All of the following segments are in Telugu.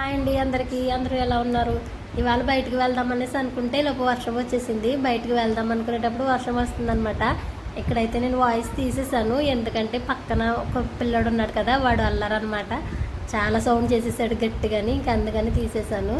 హాయ్ అండి అందరికీ. అందరూ ఎలా ఉన్నారు? ఇవాళ బయటకు వెళ్దాం అనేసి అనుకుంటే లోపు వర్షం వచ్చేసింది. బయటకు వెళ్దాం అనుకునేటప్పుడు వర్షం వస్తుందనమాట ఇక్కడైతే నేను వాయిస్ తీసేసాను ఎందుకంటే పక్కన ఒక పిల్లడు ఉన్నాడు కదా వాడు అల్లారనమాట చాలా సౌండ్ చేసేసాడు గట్టిగాని ఇంకా అందుకని తీసేసాను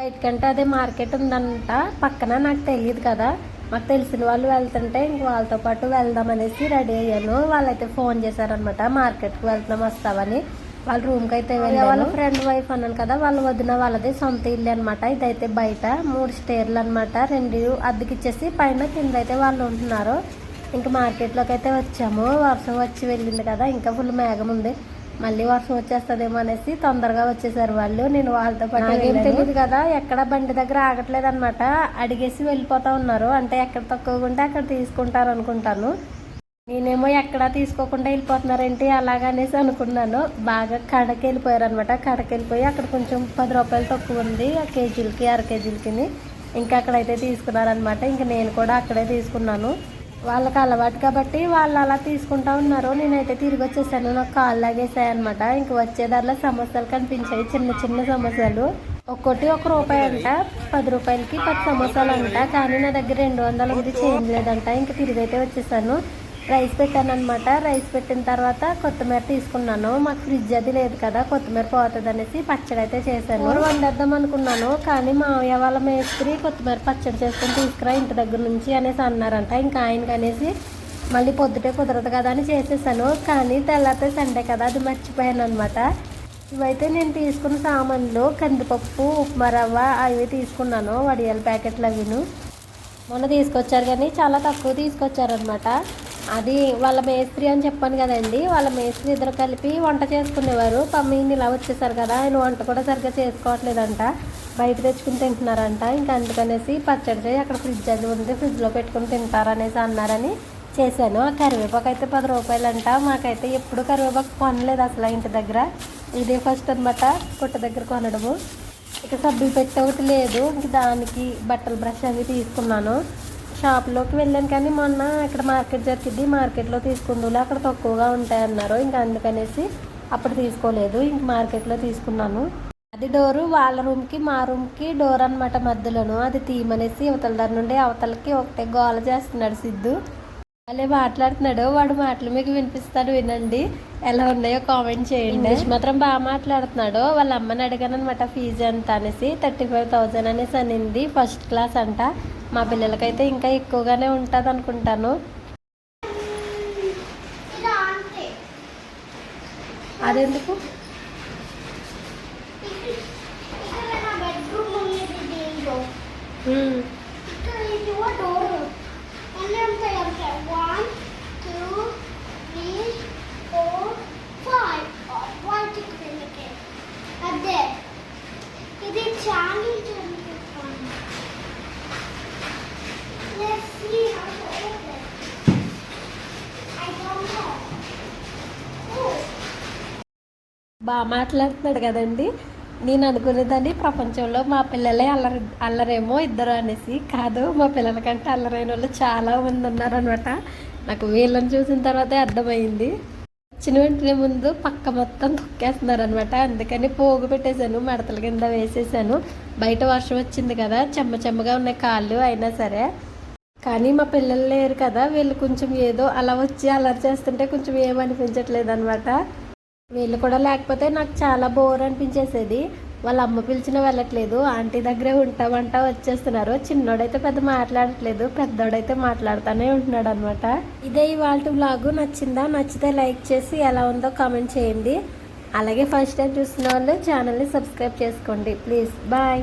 బయటకంటే అదే మార్కెట్ ఉందంట. పక్కన నాకు తెలియదు కదా. మాకు తెలిసిన వాళ్ళు వెళ్తుంటే ఇంక వాళ్ళతో పాటు వెళ్దాం అనేసి రెడీ అయ్యాను. వాళ్ళైతే ఫోన్ చేశారనమాట మార్కెట్కి వెళ్తున్నాం వస్తామని వాళ్ళ రూమ్కి అయితే వెళ్ళి వాళ్ళ ఫ్రెండ్ వైఫ్ అన్నాను కదా వాళ్ళు వదిన వాళ్ళది సొంత ఇల్లు అనమాట ఇదైతే బయట మూడు స్టేర్లు అనమాట రెండు అద్దెకిచ్చేసి పైన కింద అయితే వాళ్ళు ఉంటున్నారు. ఇంకా మార్కెట్లోకి అయితే వచ్చాము. వర్షం వచ్చి వెళ్ళింది కదా ఇంకా ఫుల్ మేఘం ఉంది. మళ్ళీ వర్షం వచ్చేస్తుందేమో అనేసి తొందరగా వచ్చేసారు వాళ్ళు. నేను వాళ్ళతో పాటు ఏం తెలియదు కదా ఎక్కడ బండి దగ్గర ఆగట్లేదు అనమాట అడిగేసి వెళ్ళిపోతా ఉన్నారు. అంటే ఎక్కడ తక్కువగా ఉంటే అక్కడ తీసుకుంటారు అనుకుంటాను. నేనేమో ఎక్కడా తీసుకోకుండా వెళ్ళిపోతున్నారేంటి అలాగనేసి అనుకున్నాను. బాగా కడకి వెళ్ళిపోయారు అనమాట కడకి వెళ్ళిపోయి అక్కడ కొంచెం పది రూపాయలు తక్కువ ఉంది ఆ కేజీలకి అర కేజీలకి ఇంకా అక్కడైతే తీసుకున్నారనమాట. ఇంకా నేను కూడా అక్కడే తీసుకున్నాను. వాళ్ళకి అలవాటు కాబట్టి వాళ్ళు అలా తీసుకుంటా ఉన్నారు. నేనైతే తిరిగి వచ్చేసాను. నాకు కాళ్ళు లాగేసాయి అనమాట ఇంక వచ్చే సమస్యలు కనిపించాయి. చిన్న చిన్న సమస్యలు. ఒక్కొక్కటి ఒక రూపాయి అంట పది రూపాయలకి పది సమోసాలు అంట. కానీ నా దగ్గర రెండు వందల ఇది చేంజ్ లేదంట. ఇంక తిరిగి అయితే వచ్చేసాను. రైస్ పెట్టాను అనమాట రైస్ పెట్టిన తర్వాత కొత్తిమీర తీసుకున్నాను. మాకు ఫ్రిడ్జ్ అది లేదు కదా కొత్తిమీర పోతుంది అనేసి పచ్చడి అయితే చేశాను. కూర వండేద్దాం అనుకున్నాను కానీ మా అయ్య వాళ్ళ మేస్త్రి కొత్తిమీర పచ్చడి చేసుకొని తీసుకురా ఇంటి దగ్గర నుంచి అనేసి అన్నారంట. ఇంకా ఆయనకి అనేసి మళ్ళీ పొద్దుటే కుదరదు కదా అని చేసేసాను. కానీ తెల్లారితే సండే కదా అది మర్చిపోయాను అనమాట ఇవైతే నేను తీసుకున్న సామాన్లు కందిపప్పు ఉప్మా రవ్వ అవి తీసుకున్నాను వడియాల ప్యాకెట్లు అవిను. మొన్న తీసుకొచ్చారు కానీ చాలా తక్కువ తీసుకొచ్చారనమాట అది వాళ్ళ మేస్త్రి అని చెప్పాను కదండి. వాళ్ళ మేస్త్రి ఇద్దరు కలిపి వంట చేసుకునేవారు. పమ్మీని ఇలా వచ్చేసారు కదా ఆయన వంట కూడా సరిగ్గా చేసుకోవట్లేదంట. బయట తెచ్చుకుని తింటున్నారంట. ఇంకా అందుకనేసి పచ్చడి చేయి అక్కడ ఫ్రిడ్జ్ అది ఉంది ఫ్రిడ్జ్లో పెట్టుకుని తింటారనేసి అన్నారని చేశాను. ఆ కరివేపాకు అయితే పది రూపాయలంట. మాకైతే ఎప్పుడు కరివేపాకు కొనలేదు అసలు ఇంటి దగ్గర. ఇదే ఫస్ట్ అనమాట పుట్ట దగ్గర కొనడము. ఇక సబ్బులు పెట్టే ఒకటి లేదు. ఇంక దానికి బట్టల బ్రష్ అవి తీసుకున్నాను. షాప్లోకి వెళ్ళాను కానీ మొన్న ఇక్కడ మార్కెట్ జరిగింది. మార్కెట్లో తీసుకుందులే అక్కడ తక్కువగా ఉంటాయి అన్నారు ఇంకా అందుకనేసి అప్పుడు తీసుకోలేదు. ఇంక మార్కెట్లో తీసుకున్నాను. అది డోరు వాళ్ళ రూమ్కి మా రూమ్కి డోర్ అనమాట మధ్యలోను. అది తీయమనేసి అవతల దారి నుండి అవతలకి ఒకటే గోల చేస్తున్నాడు సిద్ధు. వాళ్ళే మాట్లాడుతున్నాడు. వాడు మాటలు మీకు వినిపిస్తాడు వినండి. ఎలా ఉన్నాయో కామెంట్ చేయండి. ఇంగ్లీష్ మాత్రం బాగా మాట్లాడుతున్నాడు. వాళ్ళ అమ్మని అడిగాను అనమాట ఫీజు ఎంత అనేసి థర్టీ ఫైవ్ థౌజండ్ అనేసి అనింది. ఫస్ట్ క్లాస్ అంట. మా పిల్లలకైతే ఇంకా ఎక్కువగానే ఉంటుంది అనుకుంటాను అదెందుకు ఇది చాలా బాగా మాట్లాడుతున్నాడు కదండి. నేను అనుకునేదాన్ని ప్రపంచంలో మా పిల్లలే అల్లరి అల్లరేమో ఇద్దరు అనేసి. కాదు మా పిల్లలకంటే అల్లరైన వాళ్ళు చాలా మంది ఉన్నారనమాట నాకు వీళ్ళని చూసిన తర్వాతే అర్థమైంది. వచ్చిన వెంటనే ముందు పక్క మొత్తం తొక్కేస్తున్నారు అనమాట అందుకని పోగు పెట్టేశాను మడతల కింద వేసేసాను బయట వర్షం వచ్చింది కదా చెమ్మ చెమ్మగా ఉన్న కాళ్ళు అయినా సరే. కానీ మా పిల్లలు లేరు కదా వీళ్ళు కొంచెం ఏదో అలా వచ్చి అల్లరి చేస్తుంటే కొంచెం ఏమనిపించట్లేదు అనమాట వీళ్ళు కూడా లేకపోతే నాకు చాలా బోర్ అనిపించేసేది. వాళ్ళ అమ్మ పిలిచిన వెళ్ళట్లేదు. ఆంటీ దగ్గరే ఉంటామంటా వచ్చేస్తున్నారు. చిన్నోడైతే పెద్ద మాట్లాడట్లేదు. పెద్దోడైతే మాట్లాడుతూనే ఉంటున్నాడు అనమాట ఇదే ఇవాళ వ్లాగు నచ్చిందా? నచ్చితే లైక్ చేసి ఎలా ఉందో కామెంట్ చేయండి. అలాగే ఫస్ట్ టైం చూస్తున్న వాళ్ళు ఛానల్ని సబ్స్క్రైబ్ చేసుకోండి. ప్లీజ్. బాయ్.